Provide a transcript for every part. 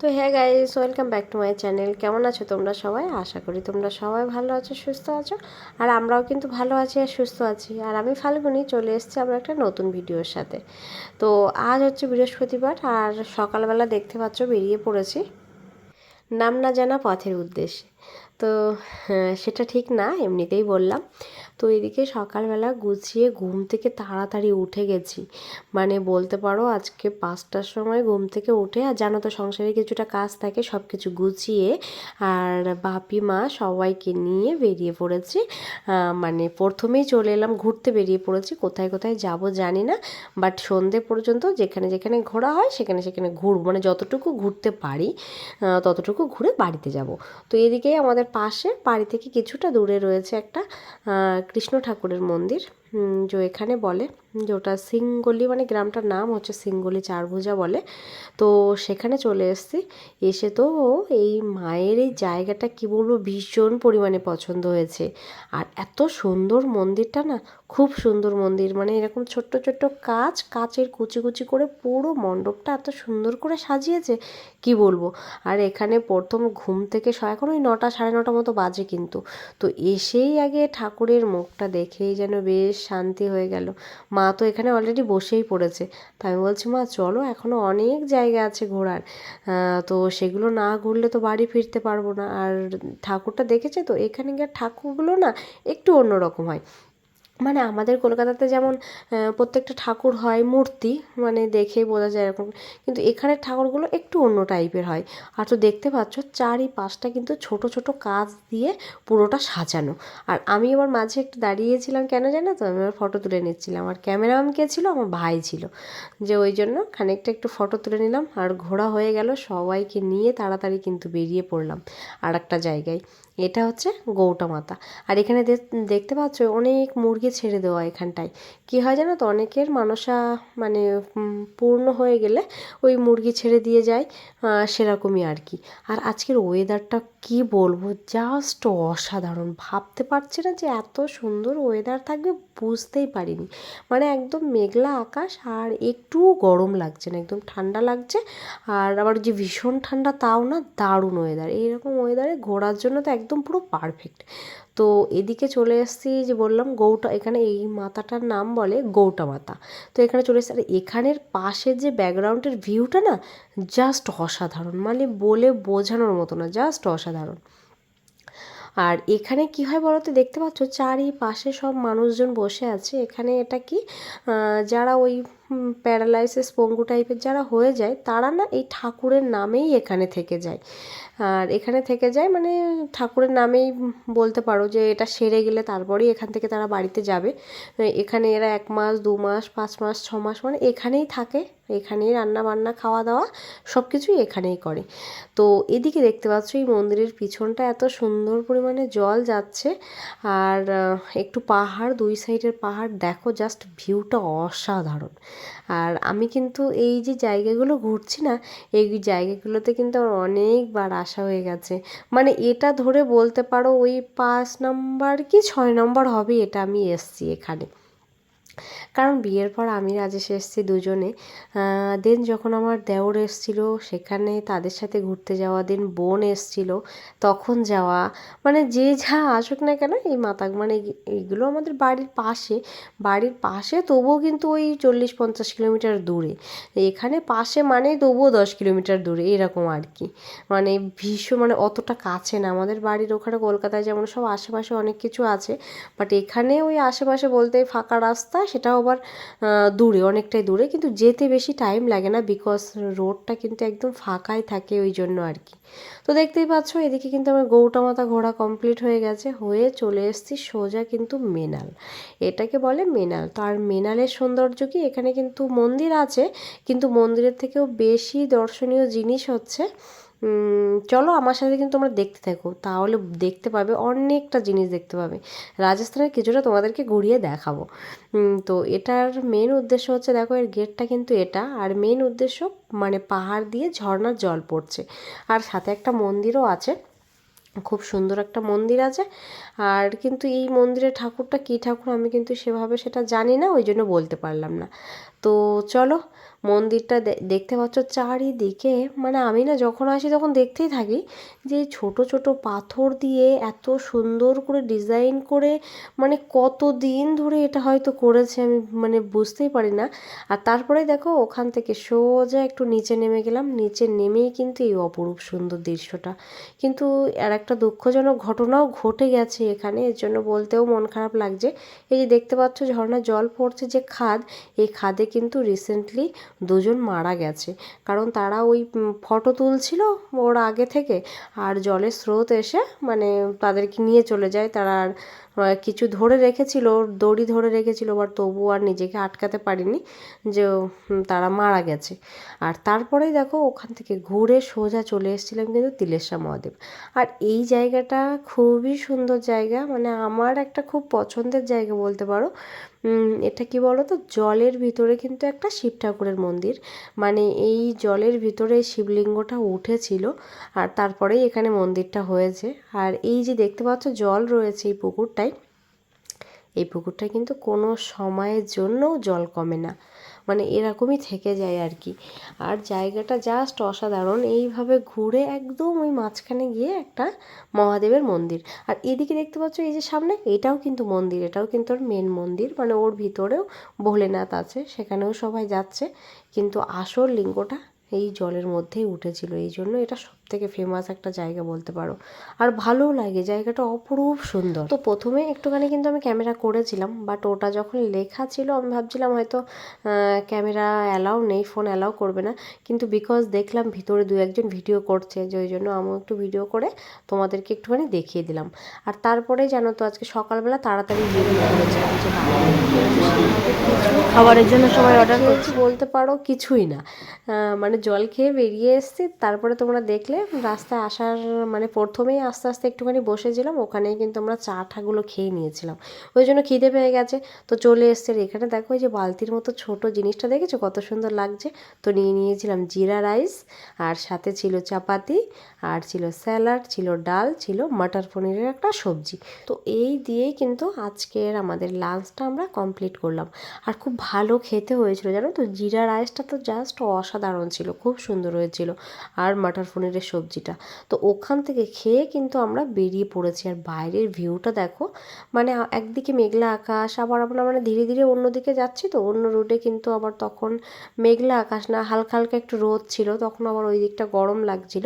তো হ্যাঁ guys welcome back to my channel কেমন আছো তোমরা সবাই? আশা করি তোমরা সবাই ভালো আছো, সুস্থ আছো। আর আমরাও কিন্তু ভালো আছি আর সুস্থ আছি। আর আমি ফাল্গুনি চলে এসেছি আমরা একটা নতুন ভিডিওর সাথে। তো আজ হচ্ছে বৃহস্পতিবার আর সকালবেলা দেখতে পাচ্ছ বেরিয়ে পড়েছি। নাম না জানা পথের উদ্দেশ্যে। তো হ্যাঁ, সেটা ঠিক না এমনিতেই বললাম। তো এদিকে সকালবেলা গুছিয়ে ঘুম থেকে তাড়াতাড়ি উঠে গেছি। মানে বলতে পারো আজকে পাঁচটার সময় ঘুম থেকে উঠে আর জানো তো সংসারে কিছুটা কাজ থাকে সব কিছু গুছিয়ে আর বাপি মা সবাইকে নিয়ে বেরিয়ে পড়েছি। মানে প্রথমেই চলে এলাম ঘুরতে বেরিয়ে পড়েছি কোথায় কোথায় যাব জানি না বাট সন্ধে পর্যন্ত যেখানে যেখানে ঘোরা হয় সেখানে সেখানে ঘুরবো মানে যতটুকু ঘুরতে পারি ততটুকু ঘুরে বাড়িতে যাব। তো এদিকেই আমাদের পাশে বাড়ি থেকে কিছুটা দূরে রয়েছে একটা কৃষ্ণ ঠাকুরের মন্দির। যে এখানে বলে যে ওটা সিঙ্গলি মানে গ্রামটার নাম হচ্ছে সিঙ্গলি চারভুজা বলে। তো সেখানে চলে এসেছি। এসে তো এই মায়ের এই জায়গাটা কি বলব ভীষণ পরিমাণে পছন্দ হয়েছে। আর এত সুন্দর মন্দিরটা না, খুব সুন্দর মন্দির। মানে এরকম ছোট্ট ছোট্ট কাজ কাচের কুচি কুচি করে পুরো মণ্ডপটা এত সুন্দর করে সাজিয়েছে, কি বলব? আর এখানে প্রথম ঘুম থেকে এখন ওই নটা সাড়ে নটা মতো বাজে কিন্তু। তো এসেই আগে ঠাকুরের মুখটা দেখেই যেন বেশ শান্তি হয়ে গেল। মা তো এখানে অলরেডি বসেই পড়েছে। তা আমি বলছি, মা, চলো এখনও অনেক জায়গা আছে ঘোরার। তো সেগুলো না ঘুরলে তো বাড়ি ফিরতে পারব না। আর ঠাকুরটা দেখেছে তো? এখানে গিয়ে ঠাকুরগুলো না একটু অন্যরকম হয়। মানে আমাদের কলকাতাতে যেমন প্রত্যেকটা ঠাকুর হয় মূর্তি মানে দেখেই বোঝা যায় এরকম। কিন্তু এখানের ঠাকুরগুলো একটু অন্য টাইপের হয়। আর তো দেখতে পাচ্ছ, চারিপাশটা কিন্তু ছোট ছোট কাজ দিয়ে পুরোটা সাজানো। আর আমি এবার মাঝে একটু দাঁড়িয়েছিলাম, কেন জানো তো? আমি ফটো তুলে নিচ্ছিলাম। আর ক্যামেরাম্যান কে ছিল? আমার ভাই ছিল। যে ওই জন্য খানিকটা একটু ফটো তুলে নিলাম। আর ঘোরা হয়ে গেল, সবাইকে নিয়ে তাড়াতাড়ি কিন্তু বেরিয়ে পড়লাম আর একটা জায়গায়। এটা হচ্ছে গৌটা মাতা আর এখানে দেখতে পাচ্ছ, অনেক মুরগি ছেড়ে দেওয়া এখানটায়। কী হয় জানো তো? অনেকের মানসা মানে পূর্ণ হয়ে গেলে ওই মুরগি ছেড়ে দিয়ে যায় সেরকমই আর কি। আর আজকের ওয়েদারটা কি বলব? জাস্ট অসাধারণ। ভাবতে পারছি না যে এত সুন্দর ওয়েদার থাকবে, বুঝতেই পারিনি। মানে একদম মেঘলা আকাশ আর একটুও গরম লাগছে না, একদম ঠান্ডা লাগছে। আর আবার যে ভীষণ ঠান্ডা, তাও না দারুণ ওয়েদার এইরকম ওয়েদারে ঘোরার জন্য তো একদম পুরো পারফেক্ট তো এদিকে চলে এসেছি যে বললাম গৌটা, এখানে এই মাতাটার নাম বলে গৌটা মাতা। তো এখানে চলে এসেছি। আর এখানের পাশে যে ব্যাকগ্রাউন্ডের ভিউটা না জাস্ট অসাধারণ। মানে বলে বোঝানোর মতো না জাস্ট অসাধারণ। আর এখানে কি হয় বলতো, দেখতে পাচ্ছ চারিপাশে সব মানুষজন বসে আছে। এখানে এটা কি? যারা ওই প্যারালাইসিস পঙ্গু টাইপের যারা হয়ে যায়, তারা না এই ঠাকুরের নামেই এখানে থেকে যায়। আর এখানে থেকে যায় মানে ঠাকুরের নামেই বলতে পারো যে এটা সেরে গেলে তারপরেই এখান থেকে তারা বাড়িতে যাবে। এখানে এরা এক মাস, দু মাস, পাঁচ মাস, ছ মাস মানে এখানেই থাকে। এখানেই রান্না বান্না, খাওয়া দাওয়া সব কিছুই এখানেই করে। তো এদিকে দেখতে পাচ্ছ এই মন্দিরের পিছনটা এত সুন্দর পরিমাণে জল যাচ্ছে। আর একটু পাহাড়, দুই সাইডের পাহাড়, দেখো জাস্ট ভিউটা অসাধারণ। আর আমি কিন্তু এই যে জায়গাগুলো ঘুরছি না, এই জায়গাগুলোতে কিন্তু আমার অনেকবার আসা হয়ে গেছে। মানে এটা ধরে বলতে পারো ওই পাঁচ নম্বর কি ছয় নম্বর হবে এটা আমি এসছি এখানে। কারণ বিয়ের পর আমি রাজেশ এসেছি দুজনে। দেন যখন আমার দেওর এসছিল, সেখানে তাদের সাথে ঘুরতে যাওয়া দেন বোন এসছিল, তখন যাওয়া মানে যে যা আসুক না কেন, এই মাতা মানে এই- এইগুলো আমাদের বাড়ির পাশে। বাড়ির পাশে তবুও কিন্তু ওই চল্লিশ পঞ্চাশ কিলোমিটার দূরে। এখানে পাশে মানে তবুও দশ কিলোমিটার দূরে, এরকম আর কি। মানে ভীষণ মানে অতটা কাছে না। আমাদের বাড়ির ওখানে কলকাতায় যেমন সব আশেপাশে অনেক কিছু আছে বাট এখানে ওই আশেপাশে বলতে ফাঁকা রাস্তা সেটাও আবার দূরে, অনেকটাই দূরে। কিন্তু যেতে বেশি টাইম লাগে না বিকজ রোডটা কিন্তু একদম ফাঁকাই থাকে ওই জন্য আর কি। তো দেখতেই পাচ্ছ, এদিকে কিন্তু আমার গৌটা মাতা ঘোরা কমপ্লিট হয়ে গেছে, হয়ে চলে এসেছি সোজা কিন্তু মেনাল। এটাকে বলে মেনাল। তো আর মেনালের সৌন্দর্য কি? এখানে কিন্তু মন্দির আছে, কিন্তু মন্দিরের থেকেও বেশি দর্শনীয় জিনিস হচ্ছে চলো আমার সাথে কিন্তু তোমরা দেখতে থাকো। তাহলে দেখতে পাবে, অনেকটা জিনিস দেখতে পাবে। রাজস্থানের কিছুটা তোমাদেরকে ঘুরিয়ে দেখাবো। তো এটার মেন উদ্দেশ্য হচ্ছে, দেখো এর গেটটা কিন্তু এটা। আর মেন উদ্দেশ্য মানে পাহাড় দিয়ে ঝর্ণার জল পড়ছে। আর সাথে একটা মন্দিরও আছে। খুব সুন্দর একটা মন্দির আছে। আর কিন্তু এই মন্দিরের ঠাকুরটা কী ঠাকুর আমি কিন্তু সেভাবে সেটা জানি না, ওই জন্য বলতে পারলাম না। তো চলো মন্দিরটা দেখতে পাচ্ছ চারিদিকে মানে আমি না যখন আসি তখন দেখতেই থাকি যে ছোট ছোট পাথর দিয়ে এত সুন্দর করে ডিজাইন করে মানে কত দিন ধরে এটা হয়তো করেছে আমি মানে বুঝতেই পারি না। আর তারপরে দেখো ওখান থেকে সোজা একটু নিচে নেমে গেলাম, নিচে নেমেই কিন্তু এই অপরূপ সুন্দর দৃশ্যটা। কিন্তু আর একটা দুঃখজনক ঘটনাও ঘটে গেছে এখানে, এর জন্য বলতেও মন খারাপ লাগছে। এই যে দেখতে পাচ্ছ ঝর্ণা জল পড়ছে যে খাদ, এই খাদে কিন্তু রিসেন্টলি দুজন মারা গেছে। কারণ তারা ওই ফটো তুলছিল ওর আগে থেকে। আর জলের স্রোত এসে মানে তাদেরকে নিয়ে চলে যায়। তারা আর কিছু ধরে রেখেছিল, দড়ি ধরে রেখেছিল বাট তবু আর নিজেকে আটকাতে পারিনি যে তারা মারা গেছে। আর তারপরেই দেখো ওখান থেকে ঘুরে সোজা চলে এসেছিলাম কিন্তু তিলেশা মহাদেব। আর এই জায়গাটা খুবই সুন্দর জায়গা মানে আমার একটা খুব পছন্দের জায়গা বলতে পারো। এটা কি বলো তো জলের ভিতরে কিন্তু একটা শিব ঠাকুরের মন্দির। মানে এই জলের ভিতরে শিবলিঙ্গটা উঠেছিল আর তারপরেই এখানে মন্দিরটা হয়েছে। আর এই যে দেখতে পাচ্ছ, জল রয়েছে এই পুকুরটায়। এই পুকুরটা কিন্তু কোনো সময়ের জন্যও জল কমে না। মানে এরকমই থেকে যায় আর কি। আর জায়গাটা জাস্ট অসাধারণ। এইভাবে ঘুরে একদম ওই মাঝখানে গিয়ে একটা মহাদেবের মন্দির। আর এদিকে দেখতে পাচ্ছ, এই যে সামনে, এটাও কিন্তু মন্দির। এটাও কিন্তু ওর মেন মন্দির। মানে ওর ভিতরেও ভোলেনাথ আছে, সেখানেও সবাই যাচ্ছে। কিন্তু আসল লিঙ্গটা এই জলের মধ্যেই উঠেছিল। এই জন্য এটা থেকে ফেমাস একটা জায়গা বলতে পারো। আর ভালোও লাগে জায়গাটা অপরূপ সুন্দর। তো প্রথমে একটুখানি কিন্তু আমি ক্যামেরা করেছিলাম বাট ওটা যখন লেখা ছিল আমি ভাবছিলাম হয়তো ক্যামেরা অ্যালাউ নেই ফোন অ্যালাউ করবে না। কিন্তু বিকজ দেখলাম ভিতরে দু একজন ভিডিও করছে যে ওই জন্য আমিও একটু ভিডিও করে তোমাদেরকে একটুখানি দেখিয়ে দিলাম। আর তারপরে জানো তো আজকে সকালবেলা তাড়াতাড়ি বেরিয়ে পড়েছিলাম যে খাবারের জন্য সবাই অর্ডার করছি। বলতে পারো কিছুই না। মানে জল খেয়ে বেরিয়ে এসছি তারপরে তোমরা দেখলে রাস্তায় আসার মানে প্রথমেই আস্তে আস্তে একটুখানি বসেছিলাম, ওখানেই কিন্তু আমরা চা ঠাগুলো খেয়ে নিয়েছিলাম। ওই জন্য খিদে পেয়ে গেছে। তো চলে এসছে এখানে দেখো এই যে বালতির মতো ছোট জিনিসটা দেখেছ? কত সুন্দর লাগছে। তো নিয়ে নিয়েছিলাম জিরা রাইস, আর সাথে ছিল চাপাতি, আর ছিল স্যালাড, ছিল ডাল, ছিল মাটার পনিরের একটা সবজি। তো এই দিয়েই কিন্তু আজকের আমাদের লাঞ্চটা আমরা কমপ্লিট করলাম। আর খুব ভালো খেতে হয়েছিল, জানো তো? জিরা রাইসটা তো জাস্ট অসাধারণ ছিল, খুব সুন্দর হয়েছিল। আর মাটার পনিরের সবজিটা। তো ওখান থেকে খেয়ে কিন্তু আমরা বেরিয়ে পড়েছি। আর বাইরের ভিউটা দেখো মানে একদিকে মেঘলা আকাশ, আবার আমরা মানে ধীরে ধীরে অন্যদিকে যাচ্ছি তো, অন্য রোডে কিন্তু আবার তখন মেঘলা আকাশ না, হালকা হালকা একটু রোদ ছিল, তখন আবার ওই দিকটা গরম লাগছিল।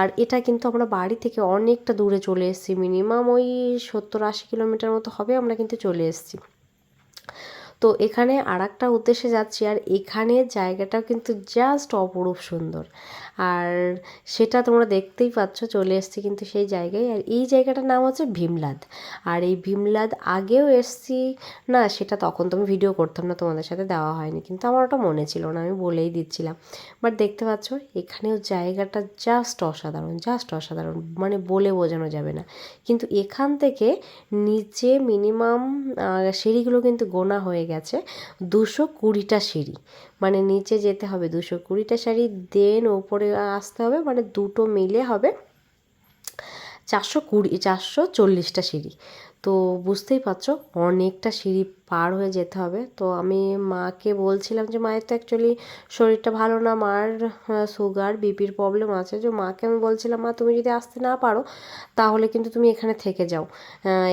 আর এটা কিন্তু আমরা বাড়ি থেকে অনেকটা দূরে চলে এসেছি। মিনিমাম ওই সত্তর আশি কিলোমিটার মতো হবে আমরা কিন্তু চলে এসেছি। তো এখানে আর একটা উদ্দেশ্যে যাচ্ছি। আর এখানে জায়গাটাও কিন্তু জাস্ট অপরূপ সুন্দর। আর সেটা তোমরা দেখতেই পাচ্ছ, চলে এসছি কিন্তু সেই জায়গায়। আর এই জায়গাটার নাম হচ্ছে ভীমলাদ। আর এই ভীমলাদ আগেও এসছি, না, সেটা তখন তো আমি ভিডিও করতাম না, তোমাদের সাথে দেওয়া হয়নি। কিন্তু আমার ওটা মনে ছিল না, আমি বলেই দিচ্ছিলাম। বাট দেখতে পাচ্ছ, এখানেও জায়গাটা জাস্ট অসাধারণ জাস্ট অসাধারণ। মানে বলে বোঝানো যাবে না। কিন্তু এখান থেকে নিচে মিনিমাম সিঁড়িগুলো কিন্তু গোনা হয়ে গেছে, দুশো কুড়িটা সিঁড়ি। মানে নিচে যেতে হবে দুশো কুড়িটা শাড়ি দেন ওপরে আসতে হবে মানে দুটো মিলে হবে চারশো কুড়ি, চারশো চল্লিশটা সিঁড়ি। তো বুঝতেই পারছ, অনেকটা সিঁড়ি পার হয়ে যেতে হবে। তো আমি মাকে বলছিলাম যে, মায়ের তো অ্যাকচুয়ালি শরীরটা ভালো না, মার সুগার বিপির প্রবলেম আছে। যে মাকে আমি বলছিলাম, মা, তুমি যদি আসতে না পারো, তাহলে কিন্তু তুমি এখানে থেকে যাও।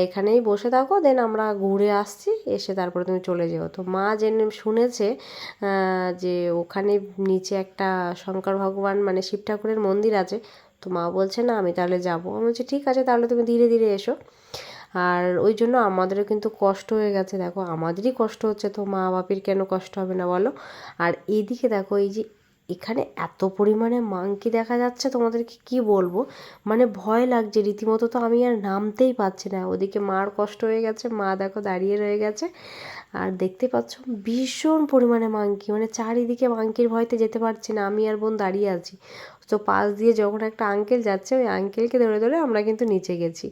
এখানেই বসে থাকো দেন আমরা ঘুরে আসছি, এসে তারপরে তুমি চলে যাও। তো মা জেনে শুনেছে যে ওখানে নিচে একটা শঙ্কর ভগবান মানে শিব ঠাকুরের মন্দির আছে। তো মা বলছে, না, আমি তাহলে যাব। আমি বলছি, ঠিক আছে, তাহলে তুমি ধীরে ধীরে এসো। আর ওই জন্য আমাদেরও কিন্তু কষ্ট হয়ে গেছে। দেখো, আমাদেরই কষ্ট হচ্ছে তো মা বাপির কেন কষ্ট হবে না বলো? আর এইদিকে দেখো, এই যে এখানে এত পরিমাণে মাংকি দেখা যাচ্ছে, তোমাদেরকে কি বলব? মানে ভয় লাগছে, রীতিমতো তো আমি আর নামতেই পারছি না। ওদিকে মার কষ্ট হয়ে গেছে, মা দেখো দাঁড়িয়ে রয়ে গেছে। আর দেখতে পাচ্ছ, ভীষণ পরিমাণে মাংকি মানে চারিদিকে মাংকির ভয়তে যেতে পারছি না, আমি আর বোন দাঁড়িয়ে আছি। তো পাশ দিয়ে যখন একটা আঙ্কেল যাচ্ছে, ওই আঙ্কেলকে ধরে ধরে আমরা কিন্তু নিচে গেছি।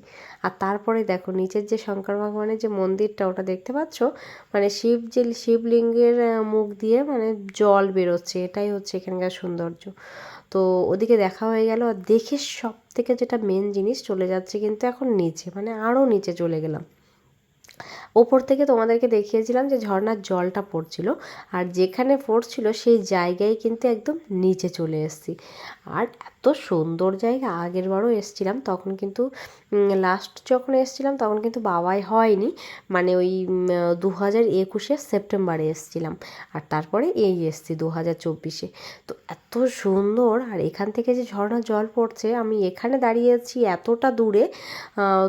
আর তারপরে দেখো, নিচের যে শঙ্কর ভগবানের যে মন্দিরটা, ওটা দেখতে পাচ্ছ? মানে শিব যে, শিবলিঙ্গের মুখ দিয়ে মানে জল বেরোচ্ছে, এটাই হচ্ছে এখানকার সৌন্দর্য। তো ওদিকে দেখা হয়ে গেল, আর দেখে সব থেকে যেটা মেন জিনিস চলে যাচ্ছে কিন্তু এখন নিচে মানে আরও নিচে চলে গেলাম। ওপর থেকে তোমাদেরকে দেখিয়েছিলাম যে ঝর্ণার জলটা পড়ছিল আর যেখানে পড়ছিল সেই জায়গায় কিন্তু একদম নিচে চলে এসেছি। আর এত সুন্দর জায়গা, আগের বারও এসছিলাম, তখন কিন্তু লাস্ট যখন এসছিলাম তখন কিন্তু বাবাই হয়নি মানে ওই দু হাজার একুশে সেপ্টেম্বরে এসছিলাম আর তারপরে এই এসছি দু হাজার চব্বিশে। তো এত সুন্দর আর এখান থেকে যে ঝর্ণার জল পড়ছে, আমি এখানে দাঁড়িয়েছি এতটা দূরে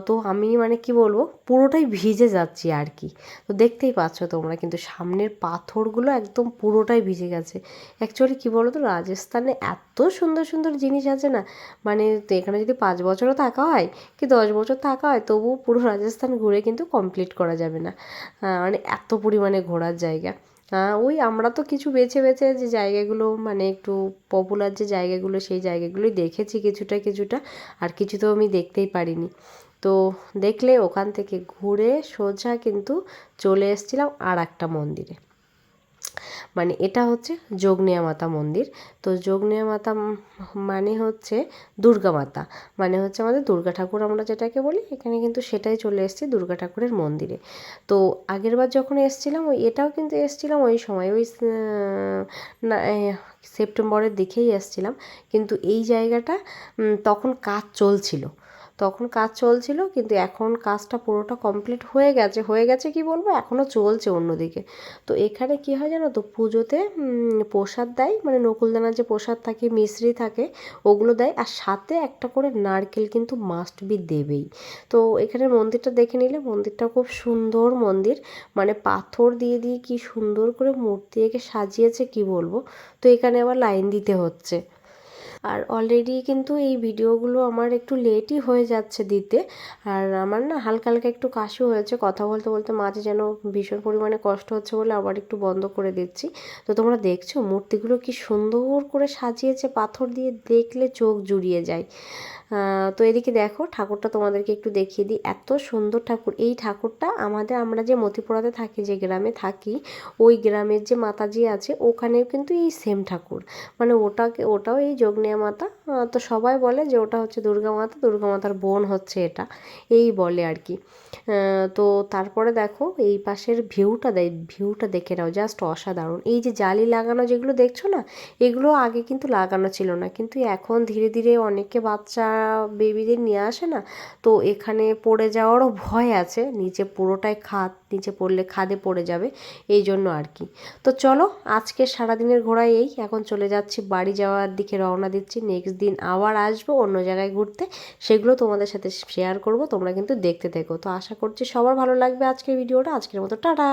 তো আমি মানে কি বলব, পুরোটাই ভিজে যাচ্ছি আর কি তো দেখতেই পাচ্ছ তোমরা কিন্তু সামনের পাথরগুলো একদম পুরোটাই ভিজে গেছে। অ্যাকচুয়ালি কী বলো তো রাজস্থানে এত সুন্দর সুন্দর জিনিস আছে না মানে তো এখানে যদি পাঁচ বছরও থাকা হয় কি দশ বছর থাকা হয়, তবুও পুরো রাজস্থান ঘুরে কিন্তু কমপ্লিট করা যাবে না। মানে এত পরিমাণে ঘোরার জায়গা। ওই আমরা তো কিছু বেছে বেছে যে জায়গাগুলো মানে একটু পপুলার যে জায়গাগুলো, সেই জায়গাগুলোই দেখেছি কিছুটা কিছুটা। আর কিছু তো আমি দেখতেই পারিনি। তো দেখলে ওখান থেকে ঘুরে সোজা কিন্তু চলে এসেছিলাম আর একটা মন্দিরে। মানে এটা হচ্ছে যোগনিয়া মাতা মন্দির। তো যোগনিয়া মাতা মানে হচ্ছে দুর্গা মাতা। মানে হচ্ছে আমাদের দুর্গা ঠাকুর আমরা যেটাকে বলি, এখানে কিন্তু সেটাই চলে এসেছি দুর্গা ঠাকুরের মন্দিরে। তো আগের বার যখন এসেছিলাম, ওই এটাও কিন্তু এসেছিলাম ওই সময়, ওই না সেপ্টেম্বরের দিকেই এসেছিলাম। কিন্তু এই জায়গাটা তখন কাজ চলছিল। তখন কাজ চলছিল, কিন্তু এখন কাজটা পুরোটা কমপ্লিট হয়ে গেছে হয়ে গেছে কি বলব? এখনও চলছে অন্যদিকে। তো এখানে কি হয় জানো তো, পুজোতে প্রসাদ দেয় মানে নকুলদানার যে প্রসাদ থাকে, মিশ্রি থাকে, ওগুলো দেয়, আর সাথে একটা করে নারকেল কিন্তু মাস্ট বি দেবেই। তো এখানে মন্দিরটা দেখে নিলে, মন্দিরটা খুব সুন্দর মন্দির মানে পাথর দিয়ে দিয়ে কি সুন্দর করে মূর্তি এঁকে সাজিয়েছে কি বলব? তো এখানে আবার লাইন দিতে হচ্ছে। আর অলরেডি কিন্তু এই ভিডিওগুলো আমার একটু লেটই হয়ে যাচ্ছে দিতে। আর আমার না হালকা হালকা একটু কাশি হয়েছে, কথা বলতে বলতে মাঝে যেন ভীষণ পরিমাণে কষ্ট হচ্ছে বলে আবার একটু বন্ধ করে দিচ্ছি। তো তোমরা দেখছ মূর্তিগুলো কি সুন্দর করে সাজিয়েছে, পাথর দিয়ে দেখলে চোখ জুড়িয়ে যায়। তো এদিকে দেখো, ঠাকুরটা তোমাদেরকে একটু দেখিয়ে দিই। এত সুন্দর ঠাকুর। এই ঠাকুরটা আমাদের, আমরা যে মতিপুরাতে থাকি, যে গ্রামে থাকি, ওই গ্রামের যে মাতাজি আছে, ওখানেও কিন্তু এই সেম ঠাকুর। মানে ওটাকে, ওটাও এই যোগনিয়া মাতা তো সবাই বলে যে ওটা হচ্ছে দুর্গা মাতা, দুর্গা মাতার বোন হচ্ছে এটা। এই বলে আর কি। তো তারপরে দেখো এই পাশের ভিউটা দেয় ভিউটা দেখে নাও, জাস্ট অসাধারণ। এই যে জালি লাগানো যেগুলো দেখছ না, এগুলো আগে কিন্তু লাগানো ছিল না। কিন্তু এখন ধীরে ধীরে অনেকে বাচ্চা বেবিদের নিয়ে আসে না, তো এখানে পড়ে যাওয়ারও ভয় আছে। নিচে পুরোটাই খাদ, নিচে পড়লে খাদে পড়ে যাবে, এই জন্য আর কি। তো চলো আজকে সারাদিনের ঘোড়ায় এই। এখন চলে যাচ্ছি, বাড়ি যাওয়ার দিকে রওনা দিচ্ছি নেক্সট দিন আবার আসব, অন্য জায়গায় ঘুরতে। সেগুলো তোমাদের সাথে শেয়ার করব, তোমরা কিন্তু দেখতে থেকো। তো আশা করছি সবার ভালো লাগবে আজকের ভিডিওটা। আজকের মতো টাটা!